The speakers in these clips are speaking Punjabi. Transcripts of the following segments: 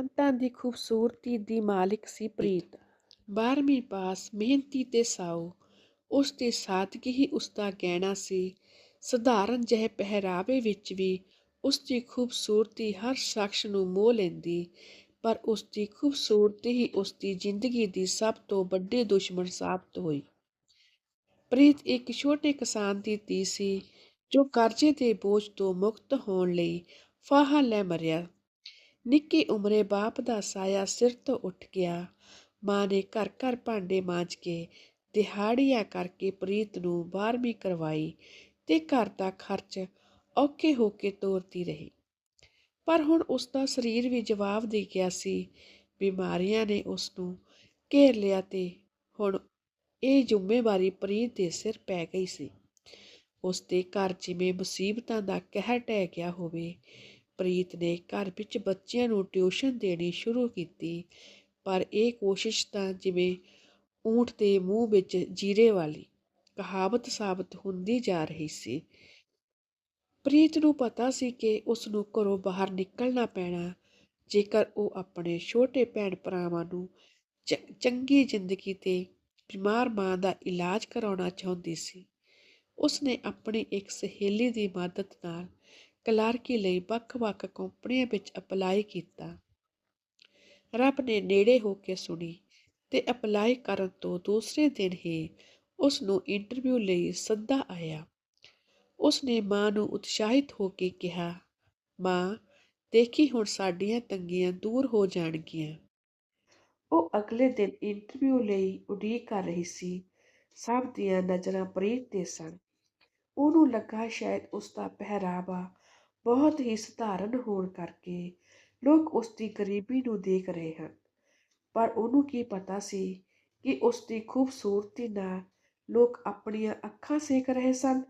ਅੰਤਾਂ ਦੀ ਖੂਬਸੂਰਤੀ ਦੀ ਮਾਲਿਕ ਸੀ ਪ੍ਰੀਤ। 12ਵੀਂ ਪਾਸ ਮਿਹਨਤੀ ਤੇ ਸਾਊ, ਉਸ ਦੀ ਸਾਦਗੀ ਹੀ ਉਸ ਦਾ ਗਹਿਣਾ ਸੀ। ਸਧਾਰਨ ਜਿਹੇ ਪਹਿਰਾਵੇ ਵਿੱਚ ਵੀ ਉਸ ਦੀ ਖੂਬਸੂਰਤੀ ਹਰ ਸ਼ਖਸ ਨੂੰ ਮੋਹ ਲੈਂਦੀ, ਪਰ ਉਸ ਦੀ ਖੂਬਸੂਰਤੀ ਹੀ ਉਸ ਦੀ ਜ਼ਿੰਦਗੀ ਦੀ ਸਭ ਤੋਂ ਵੱਡੀ ਦੁਸ਼ਮਣ ਸਾਬਤ ਹੋਈ। ਪ੍ਰੀਤ ਇੱਕ ਛੋਟੇ ਕਿਸਾਨ ਦੀ ਧੀ ਸੀ, ਜੋ ਕਰਜ਼ੇ ਦੇ ਬੋਝ ਤੋਂ ਮੁਕਤ ਹੋਣ ਲਈ ਫਾਹਾ ਲੈ ਮਰਿਆ। ਨਿੱਕੀ ਉਮਰੇ ਬਾਪ ਦਾ ਸਾਇਆ ਸਿਰ ਤੋਂ ਉੱਠ ਗਿਆ। ਮਾਂ ਨੇ ਘਰ ਘਰ ਭਾਂਡੇ ਮਾਂਜ ਕੇ ਦਿਹਾੜੀਆਂ ਕਰਕੇ ਪ੍ਰੀਤ ਨੂੰ 12ਵੀਂ ਕਰਵਾਈ ਤੇ ਘਰ ਦਾ ਖਰਚ ਔਖੇ ਹੋ ਕੇ ਤੋਰਦੀ ਰਹੀ। ਪਰ ਹੁਣ ਉਸ ਦਾ ਸਰੀਰ ਵੀ ਜਵਾਬ ਦੇ ਗਿਆ ਸੀ। ਬਿਮਾਰੀਆਂ ਨੇ ਉਸ ਨੂੰ ਘੇਰ ਲਿਆ ਤੇ ਹੁਣ ਇਹ ਜ਼ਿੰਮੇਵਾਰੀ ਪ੍ਰੀਤ ਦੇ ਸਿਰ ਪੈ ਗਈ ਸੀ। ਉਸ ਦੇ ਘਰ ਜਿਵੇਂ ਮੁਸੀਬਤਾਂ ਦਾ ਕਹਿਰ ਟਹਿ ਗਿਆ ਹੋਵੇ ਪ੍ਰੀਤ ਨੇ ਘਰ ਵਿੱਚ ਬੱਚਿਆਂ ਨੂੰ ਟਿਊਸ਼ਨ ਦੇਣੀ ਸ਼ੁਰੂ ਕੀਤੀ। ਪਰ ਇਹ ਕੋਸ਼ਿਸ਼ ਤਾਂ ਜਿਵੇਂ ਊਂਠ ਦੇ ਮੂੰਹ ਵਿੱਚ ਜੀਰੇ ਵਾਲੀ ਕਹਾਵਤ ਸਾਬਤ ਹੁੰਦੀ ਜਾ ਰਹੀ ਸੀ। ਪ੍ਰੀਤ ਨੂੰ ਪਤਾ ਸੀ ਕਿ ਉਸ ਨੂੰ ਘਰੋਂ ਬਾਹਰ ਨਿਕਲਣਾ ਪੈਣਾ, ਜੇਕਰ ਉਹ ਆਪਣੇ ਛੋਟੇ ਭੈਣ ਭਰਾਵਾਂ ਨੂੰ ਚੰਗੀ ਜ਼ਿੰਦਗੀ ਤੇ ਬਿਮਾਰ ਮਾਂ ਦਾ ਇਲਾਜ ਕਰਾਉਣਾ ਚਾਹੁੰਦੀ ਸੀ। ਉਸ ਨੇ ਆਪਣੀ ਇੱਕ ਸਹੇਲੀ ਦੀ ਮਦਦ ਨਾਲ ਕਲਾਰਕੀ ਲਈ ਵੱਖ-ਵੱਖ ਕੰਪਨੀਆਂ ਵਿੱਚ ਅਪਲਾਈ ਕੀਤਾ। ਰੱਬ ਨੇ ਨੇੜੇ ਹੋ ਕੇ ਸੁਣੀ ਤੇ ਅਪਲਾਈ ਕਰਨ ਤੋਂ ਦੂਸਰੇ ਦਿਨ ਹੀ ਉਸ ਨੂੰ ਇੰਟਰਵਿਊ ਲਈ ਸੱਦਾ ਆਇਆ। ਉਸ ਨੇ ਮਾਂ ਨੂੰ ਉਤਸ਼ਾਹਿਤ ਹੋ ਕੇ ਕਿਹਾ, ਮਾਂ, ਦੇਖੀ ਹੁਣ ਸਾਡੀਆਂ ਤੰਗੀਆਂ ਦੂਰ ਹੋ ਜਾਣਗੀਆਂ। ਉਹ ਅਗਲੇ ਦਿਨ ਇੰਟਰਵਿਊ ਲਈ ਉਡੀਕ ਕਰ ਰਹੀ ਸੀ। ਸਭ ਦੀਆਂ ਨਜ਼ਰਾਂ ਪ੍ਰੀਤ ਤੇ ਸਨ। ਉਹਨੂੰ ਲੱਗਾ ਸ਼ਾਇਦ ਉਸ ਦਾ ਪਹਿਰਾਵਾ ਬਹੁਤ ਹੀ ਸਧਾਰਨ ਹੋਣ ਕਰਕੇ ਲੋਕ ਉਸ ਦੀ ਗਰੀਬੀ ਨੂੰ ਦੇਖ ਰਹੇ ਹਨ। ਪਰ ਉਹਨੂੰ ਕੀ ਪਤਾ ਸੀ ਕਿ ਉਸ ਦੀ ਖੂਬਸੂਰਤੀ ਨਾਲ ਲੋਕ ਆਪਣੀਆਂ ਅੱਖਾਂ ਸੇਕ ਰਹੇ ਸਨ?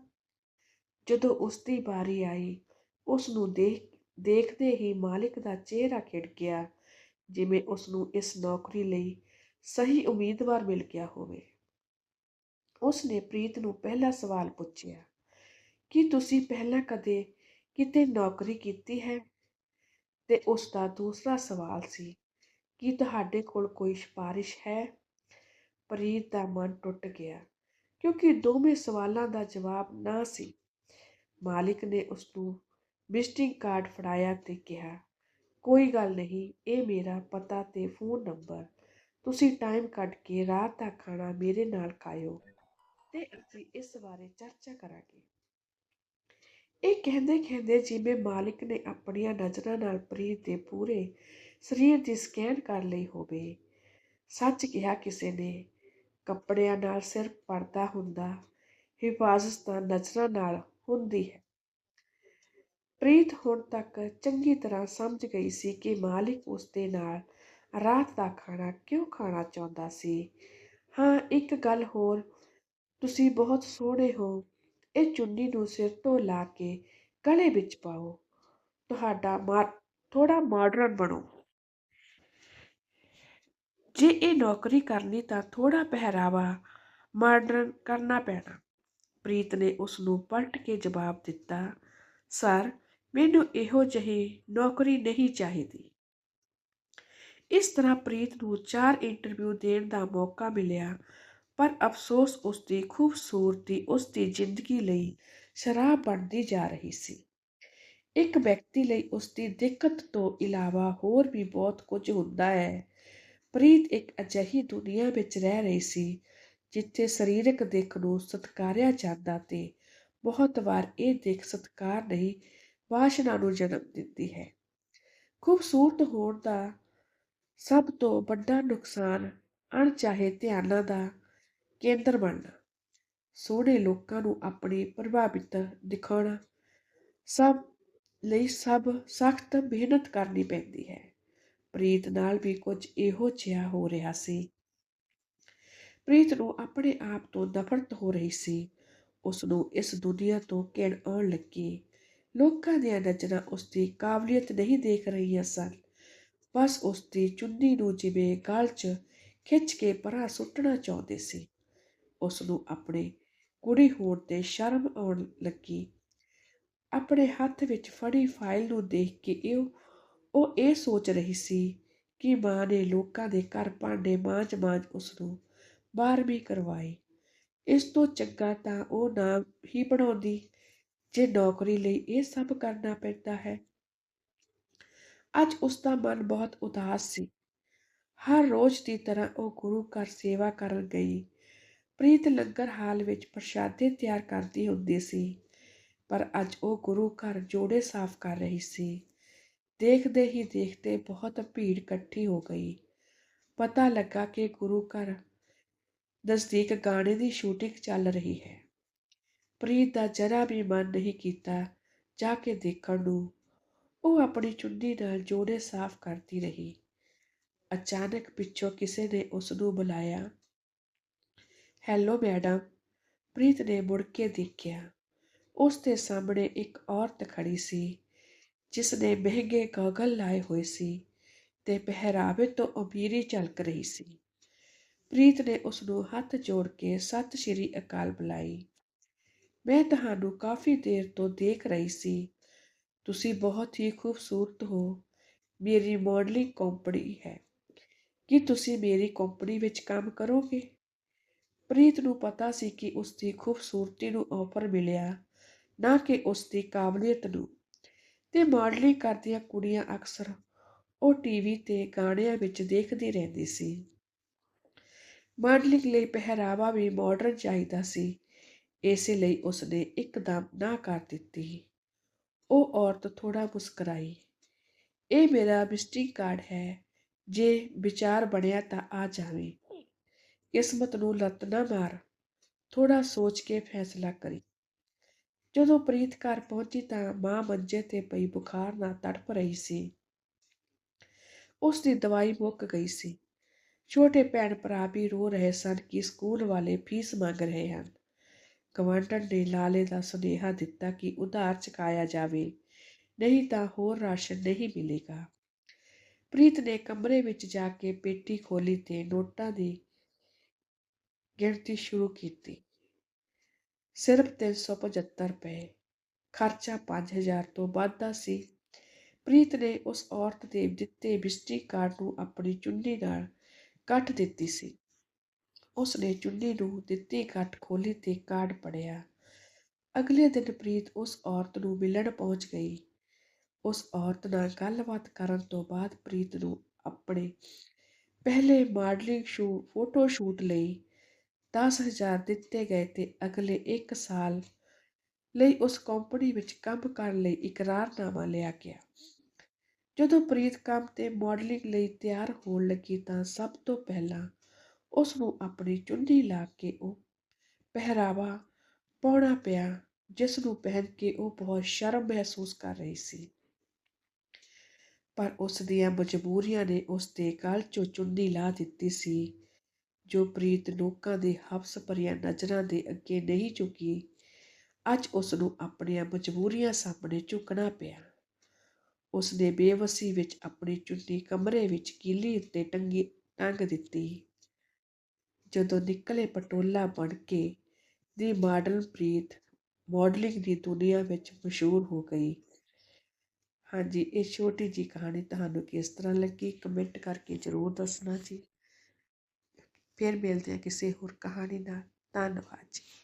ਜਦੋਂ ਉਸ ਦੀ ਵਾਰੀ ਆਈ ਉਸ ਨੂੰ ਦੇਖ, ਦੇਖਦੇ ਹੀ ਮਾਲਿਕ ਦਾ ਚਿਹਰਾ ਖਿੜ ਗਿਆ, ਜਿਵੇਂ ਉਸ ਨੂੰ ਇਸ ਨੌਕਰੀ ਲਈ ਸਹੀ ਉਮੀਦਵਾਰ ਮਿਲ ਗਿਆ ਹੋਵੇ। ਉਸ ਨੇ ਪ੍ਰੀਤ ਨੂੰ ਪਹਿਲਾ ਸਵਾਲ ਪੁੱਛਿਆ, ਕਿ ਤੁਸੀਂ ਪਹਿਲਾਂ ਕਦੇ ਕਿਤੇ ਨੌਕਰੀ ਕੀਤੀ ਹੈ? ਤੇ ਉਸ ਦਾ ਦੂਸਰਾ ਸਵਾਲ ਸੀ ਕੀ ਤੁਹਾਡੇ ਕੋਲ ਕੋਈ ਸਿਫਾਰਿਸ਼ ਹੈ? ਪ੍ਰੀਤ ਦਾ ਮਨ ਟੁੱਟ ਗਿਆ ਕਿਉਂਕਿ ਦੋਵੇਂ ਸਵਾਲਾਂ ਦਾ ਜਵਾਬ ਨਾ ਸੀ। ਮਾਲਿਕ ਨੇ ਉਸ ਨੂੰ ਵਿਜ਼ਿਟਿੰਗ ਕਾਰਡ ਫੜਾਇਆ ਤੇ ਕਿਹਾ, ਕੋਈ ਗੱਲ ਨਹੀਂ, ਇਹ ਮੇਰਾ ਪਤਾ ਤੇ ਫੋਨ ਨੰਬਰ। ਤੁਸੀਂ ਟਾਈਮ ਕੱਢ ਕੇ ਰਾਤ ਦਾ ਖਾਣਾ ਮੇਰੇ ਨਾਲ ਖਾਇਓ ਤੇ ਅਸੀਂ ਇਸ ਬਾਰੇ ਚਰਚਾ ਕਰਾਂਗੇ। ਇਹ ਕਹਿੰਦੇ ਕਹਿੰਦੇ ਜਿਵੇਂ ਮਾਲਿਕ ਨੇ ਆਪਣੀਆਂ ਨਜ਼ਰਾਂ ਨਾਲ ਪ੍ਰੀਤ ਦੇ ਪੂਰੇ ਸਰੀਰ ਦੀ ਸਕੈਨ ਕਰ ਲਈ ਹੋਵੇ। ਸੱਚ ਕਿਹਾ ਕਿਸੇ ਨੇ, ਕੱਪੜਿਆਂ ਨਾਲ ਸਿਰ ਪਰਦਾ ਹੁੰਦਾ, ਹਿਫਾਜ਼ਤ ਤਾਂ ਨਜ਼ਰਾਂ ਨਾਲ ਹੁੰਦੀ ਹੈ। ਪ੍ਰੀਤ ਹੁਣ ਤੱਕ ਚੰਗੀ ਤਰ੍ਹਾਂ ਸਮਝ ਗਈ ਸੀ ਕਿ ਮਾਲਿਕ ਉਸ ਦੇ ਨਾਲ ਰਾਤ ਦਾ ਖਾਣਾ ਕਿਉਂ ਖਾਣਾ ਚਾਹੁੰਦਾ ਸੀ। ਹਾਂ, ਇੱਕ ਗੱਲ ਹੋਰ, ਤੁਸੀਂ ਬਹੁਤ ਸੋਹਣੇ ਹੋ। ਇਹ ਚੁੰਨੀ ਨੂੰ ਸਿਰ ਤੋਂ ਲਾ ਕੇ ਗਲੇ ਵਿੱਚ ਪਾਓ। ਤੁਹਾਡਾ ਮਾਰ ਥੋੜਾ ਮਾਡਰਨ ਬਣੋ। ਜੇ ਇਹ ਨੌਕਰੀ ਕਰਨੀ ਤਾਂ ਥੋੜਾ ਪਹਿਰਾਵਾ ਮਾਡਰਨ ਕਰਨਾ ਪੈਣਾ। ਪ੍ਰੀਤ ਨੇ ਉਸ ਨੂੰ ਪਲਟ ਕੇ ਜਵਾਬ ਦਿੱਤਾ, ਸਰ, ਮੈਨੂੰ ਇਹੋ ਜਿਹੀ ਨੌਕਰੀ ਨਹੀਂ ਚਾਹੀਦੀ। ਇਸ ਤਰ੍ਹਾਂ ਪ੍ਰੀਤ ਨੂੰ ਚਾਰ ਇੰਟਰਵਿਊ ਦੇਣ ਦਾ ਮੌਕਾ ਮਿਲਿਆ। ਪਰ ਅਫਸੋਸ ਉਸ ਦੀ ਖੂਬਸੂਰਤੀ ਉਸ ਦੀ ਜ਼ਿੰਦਗੀ ਲਈ ਸ਼ਰਾਬ ਬਣਦੀ ਜਾ ਰਹੀ ਸੀ। ਇੱਕ ਵਿਅਕਤੀ ਲਈ ਉਸ ਦੀ ਦਿੱਕਤ ਤੋਂ ਇਲਾਵਾ ਹੋਰ ਵੀ ਬਹੁਤ ਕੁਝ ਹੁੰਦਾ ਹੈ। ਪ੍ਰੀਤ ਇੱਕ ਅਜਿਹੀ ਦੁਨੀਆ ਵਿੱਚ ਰਹਿ ਰਹੀ ਸੀ, ਜਿੱਥੇ ਸਰੀਰਕ ਦਿੱਖ ਨੂੰ ਸਤਕਾਰਿਆ ਜਾਂਦਾ ਤੇ ਬਹੁਤ ਵਾਰ ਇਹ ਦਿੱਖ ਸਤਕਾਰ ਨਹੀਂ, ਵਾਸ਼ਨਾ ਨੂੰ ਜਨਮ ਦਿੰਦੀ ਹੈ। ਖੂਬਸੂਰਤ ਹੋਣ ਦਾ ਸਭ ਤੋਂ ਵੱਡਾ ਨੁਕਸਾਨ ਅਣਚਾਹੇ ਧਿਆਨਾਂ ਦਾ ਕੇਂਦਰ ਬਣਨਾ। ਸੋਹਣੇ ਲੋਕਾਂ ਨੂੰ ਆਪਣੀ ਪ੍ਰਭਾਵਿਤ ਦਿਖਾਉਣਾ ਸਭ ਲਈ ਸਭ ਸਖਤ ਮਿਹਨਤ ਕਰਨੀ ਪੈਂਦੀ ਹੈ। ਪ੍ਰੀਤ ਨਾਲ ਵੀ ਕੁਝ ਇਹੋ ਜਿਹਾ ਹੋ ਰਿਹਾ ਸੀ। ਪ੍ਰੀਤ ਨੂੰ ਆਪਣੇ ਆਪ ਤੋਂ ਨਫ਼ਰਤ ਹੋ ਰਹੀ ਸੀ। ਉਸ ਨੂੰ ਇਸ ਦੁਨੀਆ ਤੋਂ ਕਿਣ ਆਉਣ ਲੱਗੀ। ਲੋਕਾਂ ਦੀਆਂ ਨਜ਼ਰਾਂ ਉਸ ਦੀ ਕਾਬਲੀਅਤ ਨਹੀਂ ਦੇਖ ਰਹੀਆਂ ਸਨ। ਬਸ ਉਸ ਦੀ ਚੁੰਨੀ ਨੂੰ ਜਿਵੇਂ ਗਲ 'ਚ ਖਿੱਚ ਕੇ ਪਰਾਂ ਸੁੱਟਣਾ ਚਾਹੁੰਦੇ ਸੀ। ਉਸ ਨੂੰ ਆਪਣੇ ਕੁੜੀ ਹੋਣ ਤੇ ਸ਼ਰਮ ਆਉਣ ਲੱਗੀ। ਆਪਣੇ ਹੱਥ ਵਿੱਚ ਫੜੀ ਫਾਈਲ ਨੂੰ ਦੇਖ ਕੇ ਇਹ ਉਹ ਇਹ ਸੋਚ ਰਹੀ ਸੀ ਕਿ ਮਾਂ ਨੇ ਲੋਕਾਂ ਦੇ ਘਰ ਭਾਂਡੇ ਮਾਂਜ-ਮਾਂਜ ਉਸ ਨੂੰ ਬਾਰ੍ਹਵੀਂ ਕਰਵਾਈ। ਇਸ ਤੋਂ ਚੰਗਾ ਤਾਂ ਉਹ ਨਾ ਹੀ ਬਣਾਉਂਦੀ, ਜੇ ਨੌਕਰੀ ਲਈ ਇਹ ਸਭ ਕਰਨਾ ਪੈਂਦਾ ਹੈ। ਅੱਜ ਉਸ ਦਾ ਮਨ ਬਹੁਤ ਉਦਾਸ ਸੀ। ਹਰ ਰੋਜ਼ ਦੀ ਤਰ੍ਹਾਂ ਉਹ ਗੁਰੂ ਘਰ ਸੇਵਾ ਕਰਨ ਗਈ। ਪ੍ਰੀਤ ਲੰਗਰ ਹਾਲ ਵਿੱਚ ਪ੍ਰਸ਼ਾਦੇ ਤਿਆਰ ਕਰਦੀ ਹੁੰਦੀ ਸੀ, ਪਰ ਅੱਜ ਉਹ ਗੁਰੂ ਘਰ ਜੋੜੇ ਸਾਫ਼ ਕਰ ਰਹੀ ਸੀ। ਦੇਖਦੇ ਹੀ ਦੇਖਦੇ ਬਹੁਤ ਭੀੜ ਇਕੱਠੀ ਹੋ ਗਈ। ਪਤਾ ਲੱਗਾ ਕਿ ਗੁਰੂ ਘਰ ਨਜ਼ਦੀਕ ਗਾਣੇ ਦੀ ਸ਼ੂਟਿੰਗ ਚੱਲ ਰਹੀ ਹੈ। ਪ੍ਰੀਤ ਦਾ ਜਰਾ ਵੀ ਮਨ ਨਹੀਂ ਕੀਤਾ ਜਾ ਕੇ ਦੇਖਣ ਨੂੰ। ਉਹ ਆਪਣੀ ਚੁੰਨੀ ਨਾਲ ਜੋੜੇ ਸਾਫ਼ ਕਰਦੀ ਰਹੀ। ਅਚਾਨਕ ਪਿੱਛੋਂ ਕਿਸੇ ਨੇ ਉਸ ਨੂੰ ਬੁਲਾਇਆ। Hello, madam. ਪ੍ਰੀਤ ਨੇ ਮੁੜ ਕੇ ਦੇਖਿਆ। ਉਸ ਦੇ ਸਾਹਮਣੇ ਇੱਕ ਔਰਤ ਖੜੀ ਸੀ ਜਿਸ ਨੇ ਮਹਿੰਗੇ ਗਾਗਲ ਲਾਏ ਹੋਏ ਸੀ ਤੇ ਪਹਿਰਾਵੇ ਤੋਂ ਅਮੀਰੀ ਝਲਕ ਰਹੀ ਸੀ। ਪ੍ਰੀਤ ਨੇ ਉਸ ਨੂੰ ਹੱਥ ਜੋੜ ਕੇ ਸਤਿ ਸ਼੍ਰੀ ਅਕਾਲ ਬੁਲਾਈ। ਮੈਂ ਤੁਹਾਨੂੰ ਕਾਫੀ ਦੇਰ ਤੋਂ ਦੇਖ ਰਹੀ ਸੀ। ਤੁਸੀਂ ਬਹੁਤ ਹੀ ਖੂਬਸੂਰਤ ਹੋ। ਮੇਰੀ ਮਾਡਲਿੰਗ ਕੰਪਨੀ ਹੈ। ਕੀ ਤੁਸੀਂ ਮੇਰੀ ਕੰਪਨੀ ਵਿੱਚ ਕੰਮ ਕਰੋਗੇ? ਪ੍ਰੀਤ ਨੂੰ ਪਤਾ ਸੀ ਕਿ ਉਸ ਦੀ ਖੂਬਸੂਰਤੀ ਨੂੰ ਆਫਰ ਮਿਲਿਆ, ਨਾ ਕਿ ਉਸ ਦੀ ਕਾਬਲੀਅਤ ਨੂੰ। ਤੇ ਮਾਡਲਿੰਗ ਕਰਦੀਆਂ ਕੁੜੀਆਂ ਅਕਸਰ ਉਹ ਟੀਵੀ ਤੇ ਗਾਣਿਆਂ ਵਿੱਚ ਦੇਖਦੀ ਰਹਿੰਦੀ ਸੀ। ਮਾਡਲਿੰਗ ਲਈ ਪਹਿਰਾਵਾ ਵੀ ਮਾਡਰਨ ਚਾਹੀਦਾ ਸੀ, ਇਸੇ ਲਈ ਉਸਨੇ ਇੱਕਦਮ ਨਾ ਕਰ ਦਿੱਤੀ। ਉਹ ਔਰਤ ਥੋੜਾ ਮੁਸਕਰਾਈ, ਇਹ ਮੇਰਾ ਵਿਜ਼ਿਟਿੰਗ ਕਾਰਡ ਹੈ, ਜੇ ਵਿਚਾਰ ਬਣਿਆ ਤਾਂ ਆ ਜਾਵੇ। ਕਿਸਮਤ ਨੂੰ ਲੱਤ ਨਾ ਮਾਰ। ਥੋੜਾ ਸੋਚ ਕੇ ਫੈਸਲਾ ਕਰੀ। ਜਦੋਂ ਪ੍ਰੀਤ ਘਰ ਪਹੁੰਚੀ ਤਾਂ ਮਾਂ ਮੰਜੇ ਤੇ ਪਈ ਬੁਖਾਰ ਨਾਲ ਤੜਪ ਰਹੀ ਸੀ। ਉਸ ਦੀ ਦਵਾਈ ਮੁੱਕ ਗਈ ਸੀ। ਛੋਟੇ ਭੈਣ ਭਰਾ ਵੀ ਰੋ ਰਹੇ ਸਨ ਕਿ ਸਕੂਲ ਵਾਲੇ ਫੀਸ ਮੰਗ ਰਹੇ ਹਨ। ਗਵਾਂਢਣ ਨੇ ਲਾਲੇ ਦਾ ਸੁਨੇਹਾ ਦਿੱਤਾ ਕਿ ਉਧਾਰ ਚੁਕਾਇਆ ਜਾਵੇ, ਨਹੀਂ ਤਾਂ ਹੋਰ ਰਾਸ਼ਨ ਨਹੀਂ ਮਿਲੇਗਾ। ਪ੍ਰੀਤ ਨੇ ਕਮਰੇ ਵਿੱਚ ਜਾ ਕੇ ਪੇਟੀ ਖੋਲੀ ਤੇ ਨੋਟਾਂ ਦੀ ਗਿਣਤੀ ਸ਼ੁਰੂ ਕੀਤੀ। ਸਿਰਫ 375 ਰੁਪਏ ਖਰਚਾ 5000 ਤੋਂ ਵੱਧ ਦਾ ਸੀ। ਪ੍ਰੀਤ ਨੇ ਉਸ ਔਰਤ ਦੇ ਦਿੱਤੇ ਬਿਸਟੀ ਕਾਰਡ ਨੂੰ ਆਪਣੀ ਚੁੰਨੀ ਨਾਲ ਕੱਟ ਦਿੱਤੀ ਸੀ। ਉਸ ਨੇ ਚੁੰਨੀ ਨੂੰ ਦਿੱਤੀ ਕੱਟ ਖੋਲੀ ਤੇ ਕਾਰਡ ਪੜਿਆ ਅਗਲੇ ਦਿਨ ਪ੍ਰੀਤ ਉਸ ਔਰਤ ਨੂੰ ਮਿਲਣ ਪਹੁੰਚ ਗਈ। ਉਸ ਔਰਤ ਨਾਲ ਗੱਲਬਾਤ ਕਰਨ ਤੋਂ ਬਾਅਦ ਪ੍ਰੀਤ ਨੂੰ ਆਪਣੇ ਪਹਿਲੇ ਮਾਡਲਿੰਗ ਸ਼ੂ, ਫੋਟੋ ਸ਼ੂਟ ਲਈ 10000 ਦਿੱਤੇ ਗਏ ਤੇ ਅਗਲੇ 1 ਸਾਲ ਲਈ ਉਸ ਕੰਪਨੀ ਵਿੱਚ ਕੰਮ ਕਰਨ ਲਈ ਇਕਰਾਰਨਾਮਾ ਲਿਆ ਗਿਆ। ਜਦੋਂ ਪ੍ਰੀਤ ਕੰਮ ਤੇ ਮਾਡਲਿੰਗ ਲਈ ਤਿਆਰ ਹੋਣ ਲੱਗੀ ਤਾਂ ਸਭ ਤੋਂ ਪਹਿਲਾਂ ਉਸ ਨੂੰ ਆਪਣੀ ਚੁੰਨੀ ਲਾ ਕੇ ਉਹ ਪਹਿਰਾਵਾ ਪਾਉਣਾ ਪਿਆ, ਜਿਸ ਨੂੰ ਪਹਿਨ ਕੇ ਉਹ ਬਹੁਤ ਸ਼ਰਮ ਮਹਿਸੂਸ ਕਰ ਰਹੀ ਸੀ। ਪਰ ਉਸ ਦੀਆਂ ਮਜਬੂਰੀਆਂ ਨੇ ਉਸ ਦੇ ਗਲ 'ਚੋਂ ਚੁੰਨੀ ਲਾ ਦਿੱਤੀ ਸੀ। ਜੋ ਪ੍ਰੀਤ ਲੋਕਾਂ ਦੇ ਹਫ਼ਸ ਭਰੀਆਂ ਨਜ਼ਰਾਂ ਦੇ ਅੱਗੇ ਨਹੀਂ ਝੁਕੀ, ਅੱਜ ਉਸ ਨੂੰ ਆਪਣੀਆਂ ਮਜਬੂਰੀਆਂ ਸਾਹਮਣੇ ਝੁਕਣਾ ਪਿਆ। ਉਸ ਨੇ ਬੇਵਸੀ ਵਿੱਚ ਆਪਣੀ ਚੁੰਨੀ ਕਮਰੇ ਵਿੱਚ ਕੀਲੀ ਉੱਤੇ ਟੰਗੀ, ਟੰਗ ਦਿੱਤੀ। ਜਦੋਂ ਨਿਕਲੇ ਪਟੋਲਾ ਬਣ ਕੇ ਦੀ ਮਾਡਲ ਪ੍ਰੀਤ ਮਾਡਲਿੰਗ ਦੀ ਦੁਨੀਆ ਵਿੱਚ ਮਸ਼ਹੂਰ ਹੋ ਗਈ। ਹਾਂਜੀ, ਇਹ ਛੋਟੀ ਜੀ ਕਹਾਣੀ ਤੁਹਾਨੂੰ ਕਿਸ ਤਰ੍ਹਾਂ ਲੱਗੀ? ਕਮੈਂਟ ਕਰਕੇ ਜ਼ਰੂਰ ਦੱਸਣਾ ਜੀ। ਫਿਰ ਮਿਲਦੇ ਹਾਂ ਕਿਸੇ ਹੋਰ ਕਹਾਣੀ ਨਾਲ। ਧੰਨਵਾਦ ਜੀ।